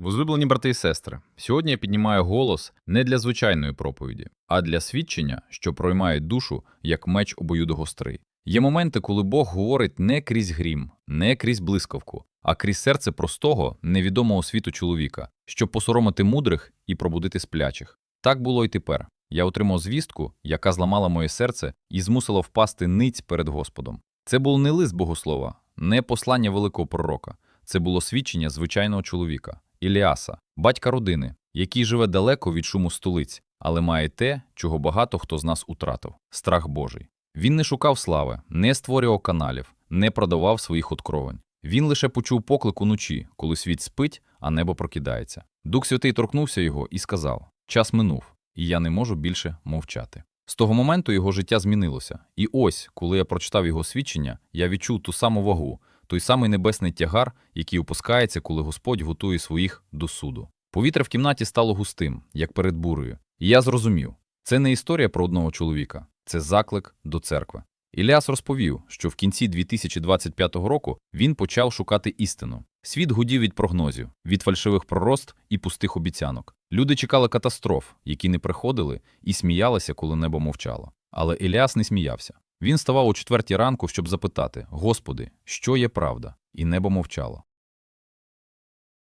Возлюблені брати і сестри, сьогодні я піднімаю голос не для звичайної проповіді, а для свідчення, що проймає душу як меч обоюдогострий. Є моменти, коли Бог говорить не крізь грім, не крізь блискавку, а крізь серце простого, невідомого світу чоловіка, щоб посоромити мудрих і пробудити сплячих. Так було й тепер. Я отримав звістку, яка зламала моє серце і змусила впасти ниць перед Господом. Це був не лист богослова, не послання великого пророка. Це було свідчення звичайного чоловіка Іліаса, батька родини, який живе далеко від шуму столиць, але має те, чого багато хто з нас утратив страх Божий. Він не шукав слави, не створював каналів, не продавав своїх откровень. Він лише почув поклик уночі, коли світ спить, а небо прокидається. Дух Святий торкнувся його і сказав: Час минув, і я не можу більше мовчати. З того моменту його життя змінилося. І ось, коли я прочитав його свідчення, я відчув ту саму вагу, той самий небесний тягар, який опускається, коли Господь готує своїх до суду. Повітря в кімнаті стало густим, як перед бурею. І я зрозумів, це не історія про одного чоловіка, це заклик до церкви. Іліас розповів, що в кінці 2025 року він почав шукати істину. Світ гудів від прогнозів, від фальшивих пророст і пустих обіцянок. Люди чекали катастроф, які не приходили, і сміялися, коли небо мовчало. Але Іліас не сміявся. Він ставав у четвертій ранку, щоб запитати: Господи, що є правда? І небо мовчало.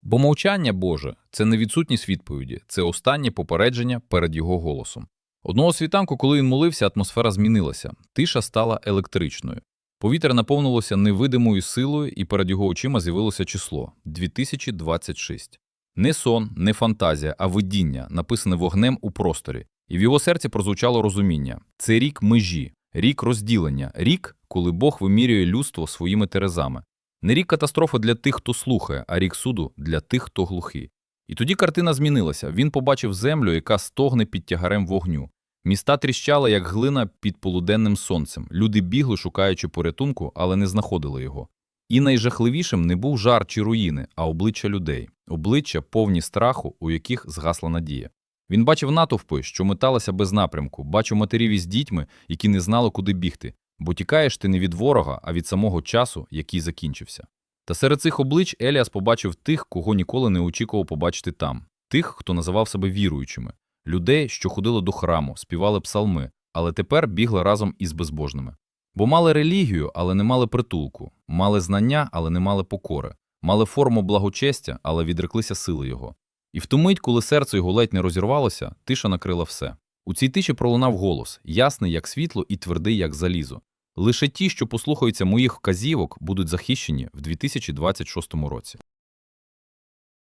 Бо мовчання Боже це не відсутність відповіді, це останнє попередження перед його голосом. Одного світанку, коли він молився, атмосфера змінилася, тиша стала електричною. Повітря наповнилося невидимою силою, і перед його очима з'явилося число 2026. Не сон, не фантазія, а видіння, написане вогнем у просторі. І в його серці прозвучало розуміння це рік межі, рік розділення, рік, коли Бог вимірює людство своїми терезами. Не рік катастрофи для тих, хто слухає, а рік суду для тих, хто глухий. І тоді картина змінилася. Він побачив землю, яка стогне під тягарем вогню. Міста тріщали, як глина під полуденним сонцем. Люди бігли, шукаючи порятунку, але не знаходили його. І найжахливішим не був жар чи руїни, а обличчя людей, обличчя повні страху, у яких згасла надія. Він бачив натовпи, що металися без напрямку, бачив матерів із дітьми, які не знали, куди бігти, бо тікаєш ти не від ворога, а від самого часу, який закінчився. Та серед цих облич Еліас побачив тих, кого ніколи не очікував побачити там, тих, хто називав себе віруючими, людей, що ходили до храму, співали псалми, але тепер бігли разом із безбожними. Бо мали релігію, але не мали притулку, мали знання, але не мали покори, мали форму благочестя, але відреклися сили його. І в ту мить, коли серце його ледь не розірвалося, тиша накрила все. У цій тиші пролунав голос, ясний, як світло, і твердий, як залізо. Лише ті, що послухаються моїх вказівок, будуть захищені в 2026 році.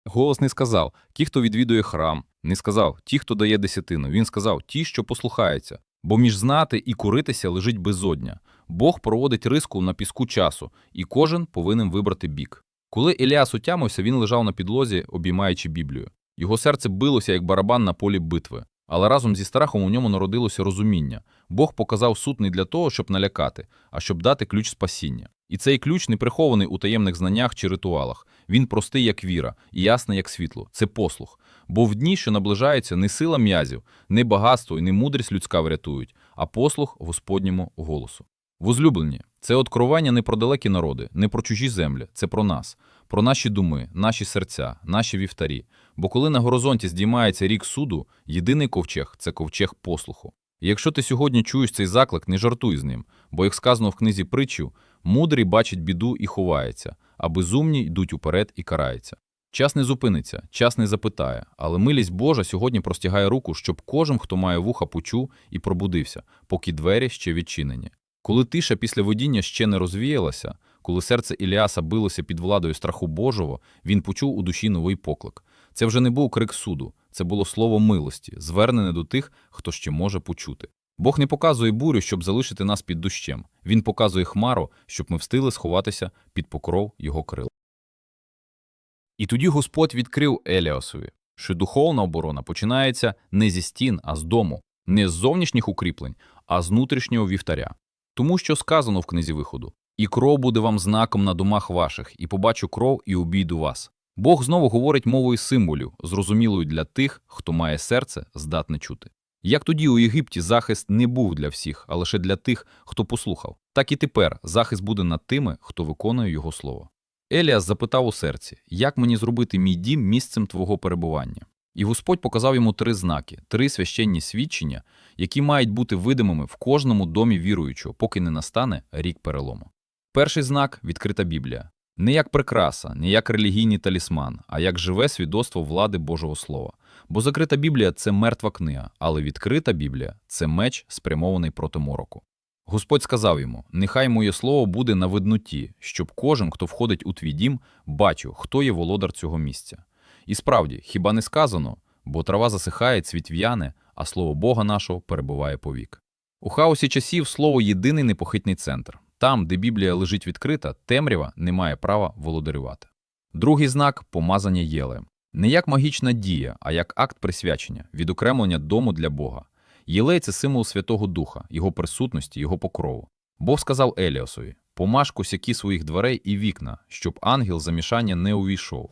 Голос не сказав ті, хто відвідує храм, не сказав ті, хто дає десятину. Він сказав ті, що послухаються. Бо між знати і куритися лежить безодня. Бог проводить риску на піску часу, і кожен повинен вибрати бік. Коли Еліас отямився, він лежав на підлозі, обіймаючи Біблію. Його серце билося, як барабан на полі битви. Але разом зі страхом у ньому народилося розуміння. Бог показав суд не для того, щоб налякати, а щоб дати ключ спасіння. І цей ключ не прихований у таємних знаннях чи ритуалах. Він простий, як віра, і ясний, як світло. Це послух. Бо в дні, що наближаються, не сила м'язів, не багатство і не мудрість людська врятують, а послух Господньому голосу. Возлюблені, це откровення не про далекі народи, не про чужі землі, це про нас, про наші думи, наші серця, наші вівтарі. Бо коли на горизонті здіймається рік суду, єдиний ковчег це ковчег послуху. І якщо ти сьогодні чуєш цей заклик, не жартуй з ним, бо, як сказано в книзі притчів, мудрий бачить біду і ховається, а безумні йдуть уперед і караються. Час не зупиниться, час не запитає, але милість Божа сьогодні простягає руку, щоб кожен, хто має вуха, почув і пробудився, поки двері ще відчинені. Коли тиша після водіння ще не розвіялася, коли серце Іліаса билося під владою страху Божого, він почув у душі новий поклик. Це вже не був крик суду, це було слово милості, звернене до тих, хто ще може почути. Бог не показує бурю, щоб залишити нас під дощем. Він показує хмару, щоб ми встигли сховатися під покров його крил. І тоді Господь відкрив Еліасові, що духовна оборона починається не зі стін, а з дому, не з зовнішніх укріплень, а з внутрішнього вівтаря. Тому що сказано в книзі виходу: і кров буде вам знаком на домах ваших, і побачу кров і обійду вас. Бог знову говорить мовою символів, зрозумілою для тих, хто має серце, здатне чути. Як тоді у Єгипті захист не був для всіх, а лише для тих, хто послухав, так і тепер захист буде над тими, хто виконує його слово. Еліас запитав у серці, як мені зробити мій дім місцем твого перебування. І Господь показав йому три знаки, три священні свідчення, які мають бути видимими в кожному домі віруючого, поки не настане рік перелому. Перший знак відкрита Біблія. Не як прикраса, не як релігійний талісман, а як живе свідоцтво влади Божого Слова. Бо закрита Біблія це мертва книга, але відкрита Біблія це меч, спрямований проти мороку. Господь сказав йому: Нехай моє слово буде на видноті, щоб кожен, хто входить у твій дім, бачив, хто є володар цього місця. І справді, хіба не сказано, бо трава засихає, цвіт в'яне, а слово Бога нашого перебуває повік. У хаосі часів слово єдиний непохитний центр. Там, де Біблія лежить відкрита, темрява не має права володарювати. Другий знак помазання єлеєм. Не як магічна дія, а як акт присвячення, відокремлення дому для Бога. Єлей це символ Святого Духа, його присутності, його покрову. Бог сказав Еліасові: помаж косяки своїх дверей і вікна, щоб ангел замішання не увійшов.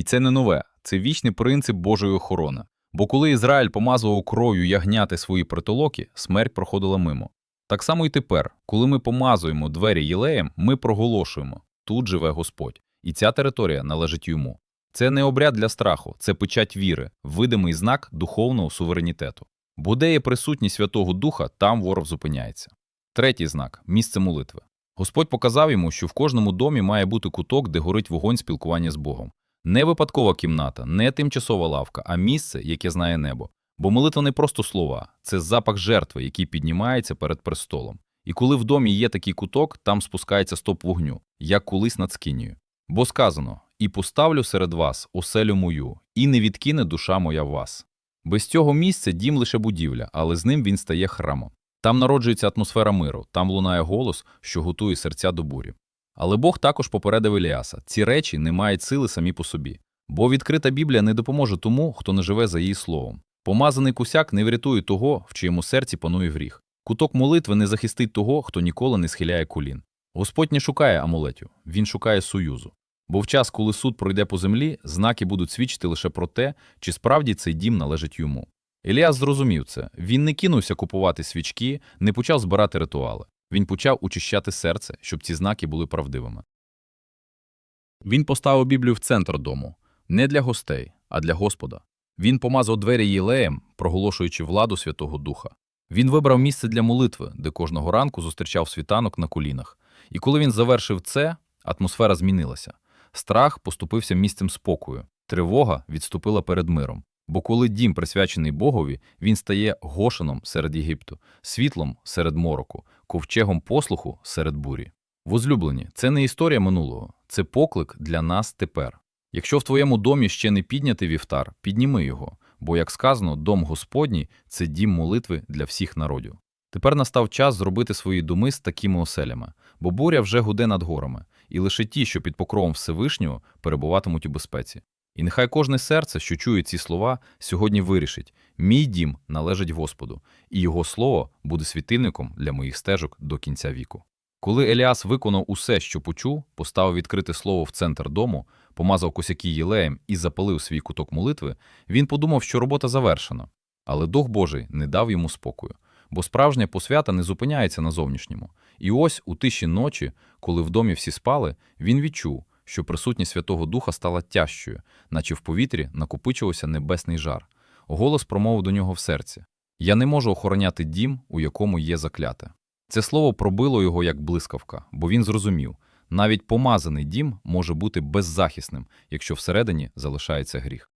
І це не нове, це вічний принцип Божої охорони. Бо коли Ізраїль помазував кров'ю ягняти свої притолоки, смерть проходила мимо. Так само і тепер, коли ми помазуємо двері Єлеєм, ми проголошуємо тут живе Господь, і ця територія належить йому. Це не обряд для страху, це печать віри, видимий знак духовного суверенітету. Бо де є присутність Святого Духа, там ворог зупиняється. Третій знак місце молитви. Господь показав йому, що в кожному домі має бути куток, де горить вогонь спілкування з Богом. Не випадкова кімната, не тимчасова лавка, а місце, яке знає небо. Бо молитва не просто слова, це запах жертви, який піднімається перед престолом. І коли в домі є такий куток, там спускається стоп вогню, як колись над скинію. Бо сказано: і поставлю серед вас оселю мою, і не відкине душа моя вас. Без цього місця дім лише будівля, але з ним він стає храмом. Там народжується атмосфера миру, там лунає голос, що готує серця до бурі. Але Бог також попередив Іліаса: ці речі не мають сили самі по собі. Бо відкрита Біблія не допоможе тому, хто не живе за її словом. Помазаний кусяк не врятує того, в чиєму серці панує гріх. Куток молитви не захистить того, хто ніколи не схиляє колін. Господь не шукає амулетів, він шукає союзу. Бо в час, коли суд пройде по землі, знаки будуть свідчити лише про те, чи справді цей дім належить йому. Еліас зрозумів це. Він не кинувся купувати свічки, не почав збирати ритуали. Він почав очищати серце, щоб ці знаки були правдивими. Він поставив Біблію в центр дому не для гостей, а для Господа. Він помазав двері Єлеєм, проголошуючи владу Святого Духа. Він вибрав місце для молитви, де кожного ранку зустрічав світанок на колінах. І коли він завершив це, атмосфера змінилася. Страх поступився місцем спокою, тривога відступила перед миром. Бо коли дім присвячений Богові, він стає гошином серед Єгипту, світлом серед мороку, ковчегом послуху серед бурі. Возлюблені, це не історія минулого, це поклик для нас тепер. Якщо в твоєму домі ще не піднятий вівтар, підніми його, бо, як сказано, дом Господній це дім молитви для всіх народів. Тепер настав час зробити свої доми з такими оселями, бо буря вже гуде над горами, і лише ті, що під покровом Всевишнього, перебуватимуть у безпеці. І нехай кожне серце, що чує ці слова, сьогодні вирішить: мій дім належить Господу, і його слово буде світильником для моїх стежок до кінця віку. Коли Еліас виконав усе, що почув, поставив відкрите слово в центр дому, помазав косяки єлеєм і запалив свій куток молитви, він подумав, що робота завершена. Але Дух Божий не дав йому спокою, бо справжня посвята не зупиняється на зовнішньому. І ось у тиші ночі, коли в домі всі спали, він відчув, що присутність Святого Духа стала тяжчою, наче в повітрі накопичувався небесний жар. Голос промовив до нього в серці: Я не можу охороняти дім, у якому є закляте. Це слово пробило його як блискавка, бо він зрозумів навіть помазаний дім може бути беззахисним, якщо всередині залишається гріх.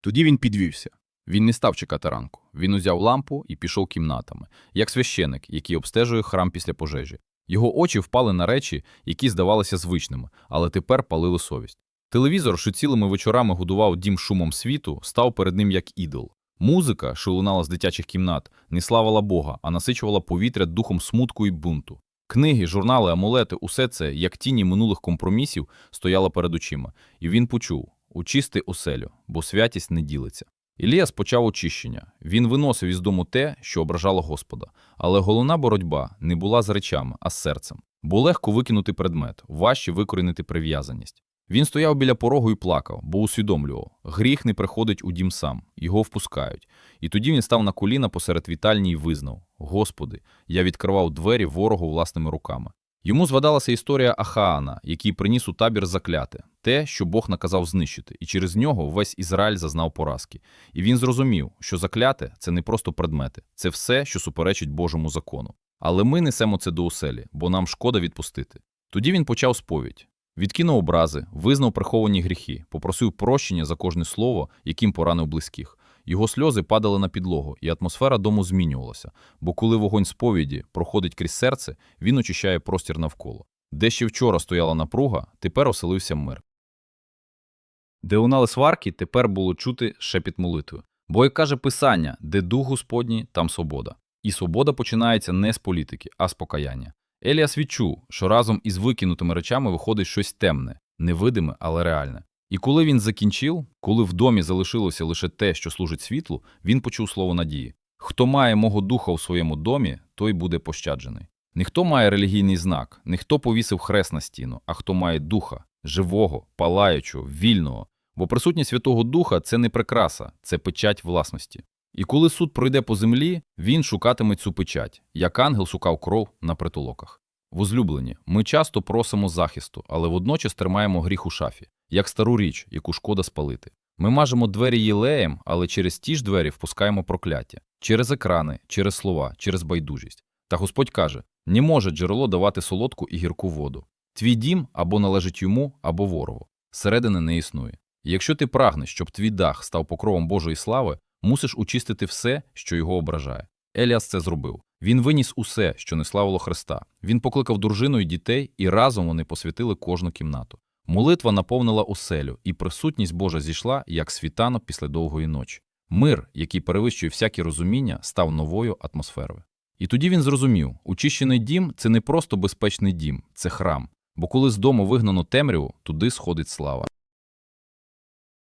Тоді він підвівся. Він не став чекати ранку. Він узяв лампу і пішов кімнатами, як священик, який обстежує храм після пожежі. Його очі впали на речі, які здавалися звичними, але тепер палили совість. Телевізор, що цілими вечорами годував дім шумом світу, став перед ним як ідол. Музика, що лунала з дитячих кімнат, не славила Бога, а насичувала повітря духом смутку і бунту. Книги, журнали, амулети, усе це, як тіні минулих компромісів, стояло перед очима, і він почув очисти оселю, бо святість не ділиться. Ілія почав очищення. Він виносив із дому те, що ображало Господа. Але головна боротьба не була з речами, а з серцем. Бо легко викинути предмет, важче викорінити прив'язаність. Він стояв біля порогу і плакав, бо усвідомлював, гріх не приходить у дім сам, його впускають. І тоді він став на коліна посеред вітальні і визнав: Господи, я відкривав двері ворогу власними руками. Йому згадалася історія Ахаана, який приніс у табір закляте, те, що Бог наказав знищити, і через нього весь Ізраїль зазнав поразки. І він зрозумів, що закляте це не просто предмети, це все, що суперечить Божому закону. Але ми несемо це до оселі, бо нам шкода відпустити. Тоді він почав сповідь. Відкинув образи, визнав приховані гріхи, попросив прощення за кожне слово, яким поранив близьких. Його сльози падали на підлогу, і атмосфера дому змінювалася, бо коли вогонь сповіді проходить крізь серце, він очищає простір навколо. Де ще вчора стояла напруга, тепер оселився мир. Де лунали сварки, тепер було чути шепіт молитви. Бо, як каже Писання, де дух Господній, там свобода. І свобода починається не з політики, а з покаяння. Еліас відчув, що разом із викинутими речами виходить щось темне, невидиме, але реальне. І коли він закінчив, коли в домі залишилося лише те, що служить світлу, він почув слово надії. Хто має мого духа у своєму домі, той буде пощаджений. Не хто має релігійний знак, не хто повісив хрест на стіну, а хто має духа, живого, палаючого, вільного. Бо присутність Святого Духа це не прикраса, це печать власності. І коли суд пройде по землі, він шукатиме цю печать, як ангел шукав кров на притулоках. Возлюблені, ми часто просимо захисту, але водночас тримаємо гріх у шафі, як стару річ, яку шкода спалити. Ми мажемо двері єлеєм, але через ті ж двері впускаємо прокляття через екрани, через слова, через байдужість. Та Господь каже: не може джерело давати солодку і гірку воду. Твій дім або належить йому, або ворогу. Середини не існує. І якщо ти прагнеш, щоб твій дах став покровом Божої слави, мусиш очистити все, що його ображає. Еліас це зробив. Він виніс усе, що не славило Христа. Він покликав дружину і дітей, і разом вони посвятили кожну кімнату. Молитва наповнила оселю, і присутність Божа зійшла, як світанок після довгої ночі. Мир, який перевищує всякі розуміння, став новою атмосферою. І тоді він зрозумів: очищений дім це не просто безпечний дім, це храм. Бо коли з дому вигнано темряву, туди сходить слава.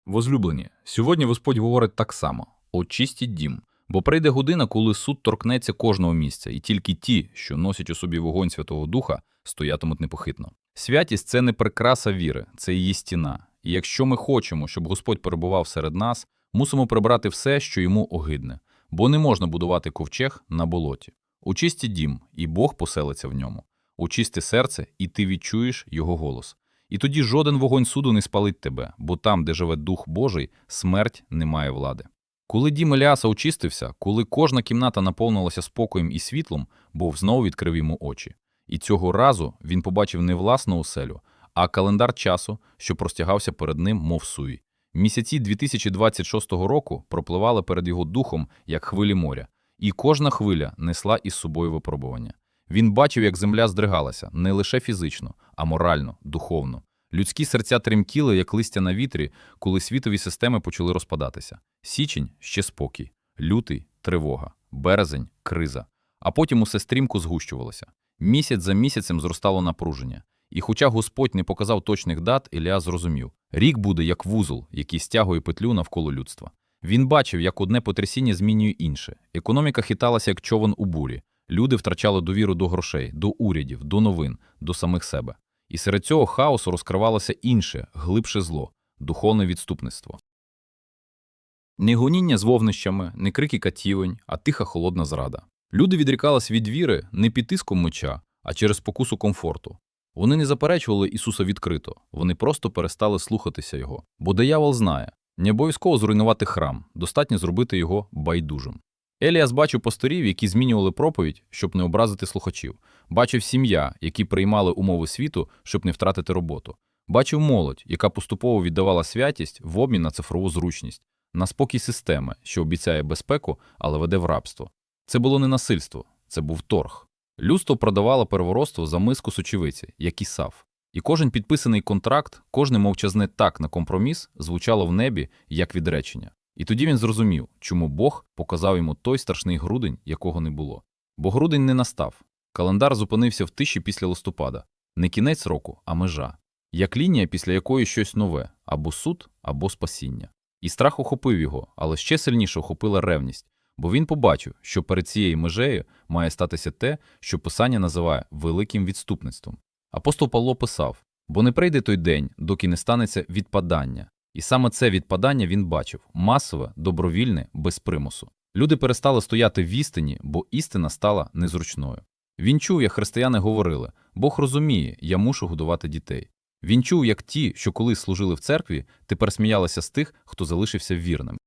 Возлюблені, сьогодні Господь говорить так само: очистіть дім. Бо прийде година, коли суд торкнеться кожного місця, і тільки ті, що носять у собі вогонь Святого Духа, стоятимуть непохитно. Святість це не прикраса віри, це її стіна. І якщо ми хочемо, щоб Господь перебував серед нас, мусимо прибрати все, що йому огидне, бо не можна будувати ковчег на болоті. Очисті дім, і Бог поселиться в ньому. Очисти серце, і ти відчуєш його голос. І тоді жоден вогонь суду не спалить тебе, бо там, де живе Дух Божий, смерть не має влади. Коли дім Еліаса очистився, коли кожна кімната наповнилася спокоєм і світлом, Бог знову відкрив йому очі. І цього разу він побачив не власну оселю, а календар часу, що простягався перед ним, мов суї. Місяці 2026 року пропливали перед його духом, як хвилі моря, і кожна хвиля несла із собою випробування. Він бачив, як земля здригалася не лише фізично, а морально, духовно. Людські серця тремтіли, як листя на вітрі, коли світові системи почали розпадатися. Січень ще спокій, лютий тривога, березень криза. А потім усе стрімко згущувалося. Місяць за місяцем зростало напруження. І хоча Господь не показав точних дат, Ілля зрозумів рік буде як вузол, який стягує петлю навколо людства. Він бачив, як одне потрясіння змінює інше. Економіка хиталася, як човен у бурі. Люди втрачали довіру до грошей, до урядів, до новин, до самих себе. І серед цього хаосу розкривалося інше, глибше зло духовне відступництво. Не гоніння з вовнищами, не крики катівень, а тиха холодна зрада. Люди відрікались від віри не під тиском меча, а через покусу комфорту. Вони не заперечували Ісуса відкрито, вони просто перестали слухатися Його. Бо диявол знає, не обов'язково зруйнувати храм, достатньо зробити його байдужим. Еліас бачив пасторів, які змінювали проповідь, щоб не образити слухачів. Бачив сім'я, які приймали умови світу, щоб не втратити роботу. Бачив молодь, яка поступово віддавала святість в обмін на цифрову зручність, на спокій системи, що обіцяє безпеку, але веде в рабство. Це було не насильство, це був торг. Людство продавало первородство за миску сочевиці, як і сав. І кожен підписаний контракт, кожне мовчазне так на компроміс звучало в небі як відречення. І тоді він зрозумів, чому Бог показав йому той страшний грудень, якого не було. Бо грудень не настав. Календар зупинився в тиші після листопада. Не кінець року, а межа. Як лінія, після якої щось нове або суд, або спасіння. І страх охопив його, але ще сильніше охопила ревність, бо він побачив, що перед цією межею має статися те, що Писання називає великим відступництвом. Апостол Павло писав: бо не прийде той день, доки не станеться відпадання. І саме це відпадання він бачив масове, добровільне, без примусу. Люди перестали стояти в істині, бо істина стала незручною. Він чув, як християни говорили: Бог розуміє, я мушу годувати дітей. Він чув, як ті, що колись служили в церкві, тепер сміялися з тих, хто залишився вірним.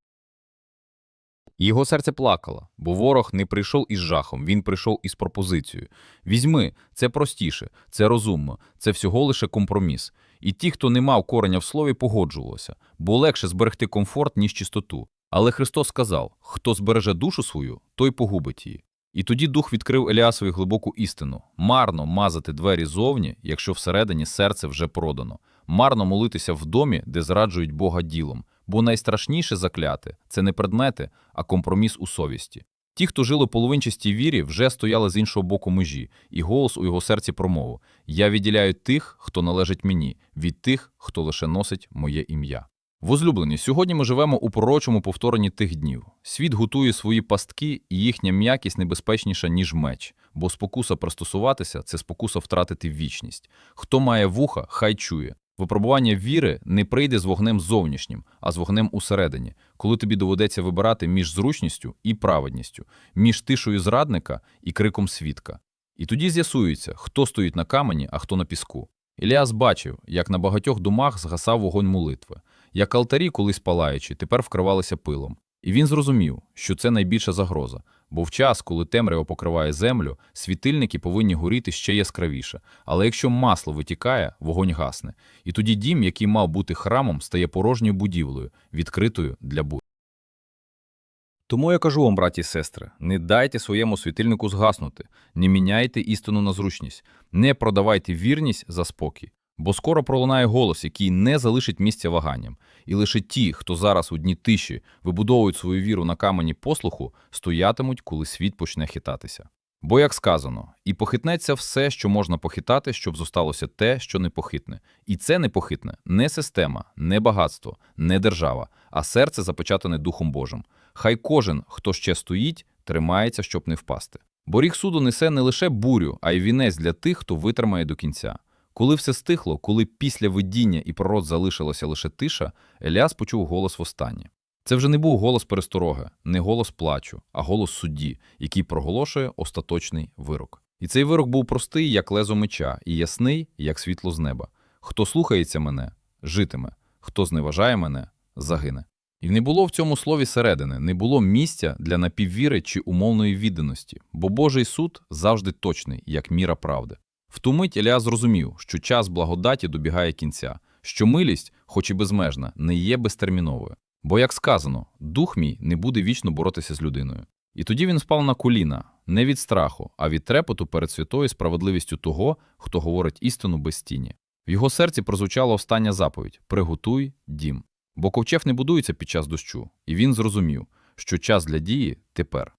Його серце плакало, бо ворог не прийшов із жахом, він прийшов із пропозицією. Візьми, це простіше, це розумно, це всього лише компроміс. І ті, хто не мав кореня в слові, погоджувалися, бо легше зберегти комфорт, ніж чистоту. Але Христос сказав: хто збереже душу свою, той погубить її. І тоді дух відкрив Еліасові глибоку істину: марно мазати двері зовні, якщо всередині серце вже продано, марно молитися в домі, де зраджують Бога ділом. Бо найстрашніше закляти це не предмети, а компроміс у совісті. Ті, хто жили половинчастій вірі, вже стояли з іншого боку межі, і голос у його серці промовив: Я відділяю тих, хто належить мені, від тих, хто лише носить моє ім'я. Возлюблені, сьогодні ми живемо у пророчому повторенні тих днів. Світ готує свої пастки, і їхня м'якість небезпечніша, ніж меч, бо спокуса пристосуватися це спокуса втратити вічність. Хто має вуха, хай чує. Випробування віри не прийде з вогнем зовнішнім, а з вогнем усередині, коли тобі доведеться вибирати між зручністю і праведністю, між тишою зрадника і криком свідка. І тоді з'ясується, хто стоїть на камені, а хто на піску. Іліас бачив, як на багатьох домах згасав вогонь молитви, як алтарі, колись палаючи, тепер вкривалися пилом. І він зрозумів, що це найбільша загроза, бо в час, коли темрява покриває землю, світильники повинні горіти ще яскравіше. Але якщо масло витікає, вогонь гасне. І тоді дім, який мав бути храмом, стає порожньою будівлею, відкритою для будь. Тому я кажу вам, браті і сестри, не дайте своєму світильнику згаснути, не міняйте істину на зручність, не продавайте вірність за спокій. Бо скоро пролунає голос, який не залишить місця ваганням, і лише ті, хто зараз у дні тиші вибудовують свою віру на камені послуху, стоятимуть, коли світ почне хитатися. Бо, як сказано, і похитнеться все, що можна похитати, щоб зосталося те, що непохитне. І це непохитне не система, не багатство, не держава, а серце запечатане Духом Божим. Хай кожен, хто ще стоїть, тримається, щоб не впасти. Бо рік суду несе не лише бурю, а й вінець для тих, хто витримає до кінця. Коли все стихло, коли після видіння і пророк залишилася лише тиша, Еліас почув голос востаннє. Це вже не був голос перестороги, не голос плачу, а голос судді, який проголошує остаточний вирок. І цей вирок був простий, як лезо меча, і ясний, як світло з неба. Хто слухається мене, житиме, хто зневажає мене, загине. І не було в цьому слові середини, не було місця для напіввіри чи умовної відданості, бо Божий суд завжди точний, як міра правди. В ту мить Еліас зрозумів, що час благодаті добігає кінця, що милість, хоч і безмежна, не є безтерміновою. Бо, як сказано, дух мій не буде вічно боротися з людиною. І тоді він спав на коліна, не від страху, а від трепоту перед святою справедливістю того, хто говорить істину без тіні. В його серці прозвучала остання заповідь Приготуй дім. Бо ковчег не будується під час дощу, і він зрозумів, що час для дії тепер.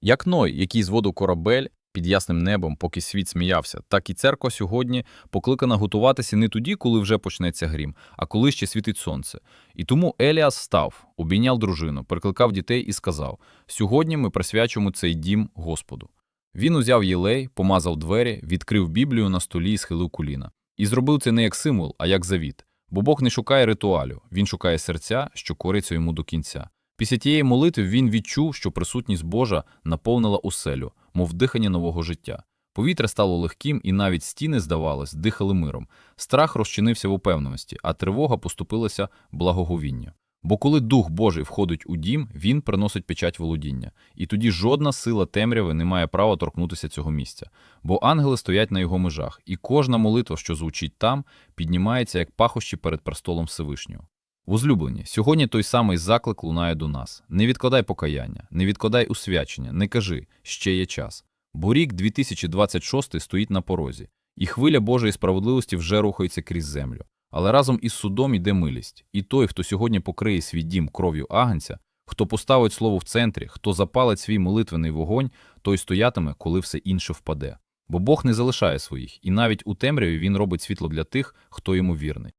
Як Ной, який зводив корабель під ясним небом, поки світ сміявся, так і церква сьогодні покликана готуватися не тоді, коли вже почнеться грім, а коли ще світить сонце. І тому Еліас став, обійняв дружину, прикликав дітей і сказав: Сьогодні ми присвячуємо цей дім Господу. Він узяв єлей, помазав двері, відкрив Біблію на столі і схилив коліна. І зробив це не як символ, а як завіт. Бо Бог не шукає ритуалю, він шукає серця, що кориться йому до кінця. Після тієї молитви він відчув, що присутність Божа наповнила оселю, мов дихання нового життя. Повітря стало легким, і навіть стіни, здавалось, дихали миром. Страх розчинився в упевненості, а тривога поступилася благоговінню. Бо коли Дух Божий входить у дім, він приносить печать володіння, і тоді жодна сила темряви не має права торкнутися цього місця, бо ангели стоять на його межах, і кожна молитва, що звучить там, піднімається як пахощі перед престолом Всевишнього. Возлюблені, сьогодні той самий заклик лунає до нас. Не відкладай покаяння, не відкладай усвячення, не кажи, ще є час. Бо рік 2026 стоїть на порозі, і хвиля Божої справедливості вже рухається крізь землю. Але разом із судом іде милість. І той, хто сьогодні покриє свій дім кров'ю агнця, хто поставить слово в центрі, хто запалить свій молитвений вогонь, той стоятиме, коли все інше впаде. Бо Бог не залишає своїх, і навіть у темряві він робить світло для тих, хто йому вірний.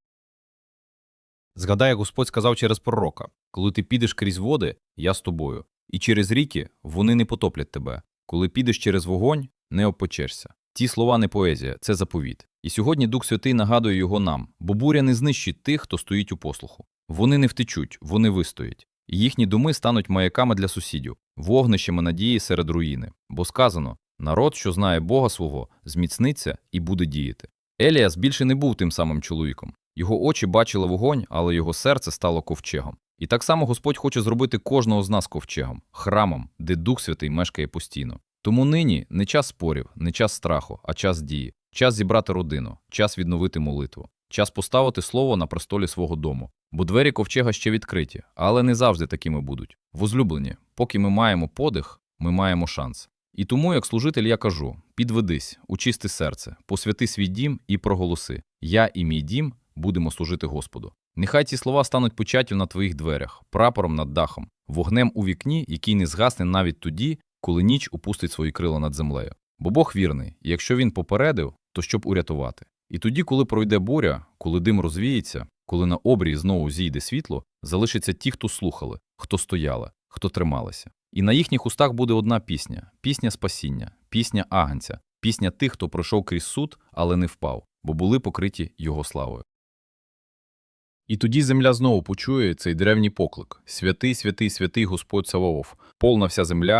Згадай, як Господь сказав через пророка: коли ти підеш крізь води, я з тобою, і через ріки вони не потоплять тебе. Коли підеш через вогонь, не опечешся. Ті слова не поезія, це заповіт. І сьогодні Дух Святий нагадує його нам, бо буря не знищить тих, хто стоїть у послуху. Вони не втечуть, вони вистоять. І їхні доми стануть маяками для сусідів, вогнищами надії серед руїни. Бо сказано: Народ, що знає Бога свого, зміцниться і буде діяти. Еліас більше не був тим самим чоловіком. Його очі бачили вогонь, але його серце стало ковчегом. І так само Господь хоче зробити кожного з нас ковчегом, храмом, де Дух Святий мешкає постійно. Тому нині не час спорів, не час страху, а час дії, час зібрати родину, час відновити молитву, час поставити слово на престолі свого дому. Бо двері ковчега ще відкриті, але не завжди такими будуть. Возлюблені, поки ми маємо подих, ми маємо шанс. І тому, як служитель, я кажу: підведись, учисти серце, посвяти свій дім і проголоси: Я і мій дім будемо служити Господу. Нехай ці слова стануть печаттю на твоїх дверях, прапором над дахом, вогнем у вікні, який не згасне навіть тоді, коли ніч опустить свої крила над землею. Бо Бог вірний, і якщо він попередив, то щоб урятувати. І тоді, коли пройде буря, коли дим розвіється, коли на обрії знову зійде світло, залишаться ті, хто слухали, хто стояли, хто трималися. І на їхніх устах буде одна пісня пісня спасіння, пісня агнця, пісня тих, хто пройшов крізь суд, але не впав, бо були покриті його славою. І тоді земля знову почує цей древній поклик: Святий, святий, святий Господь Саваоф, повна вся земля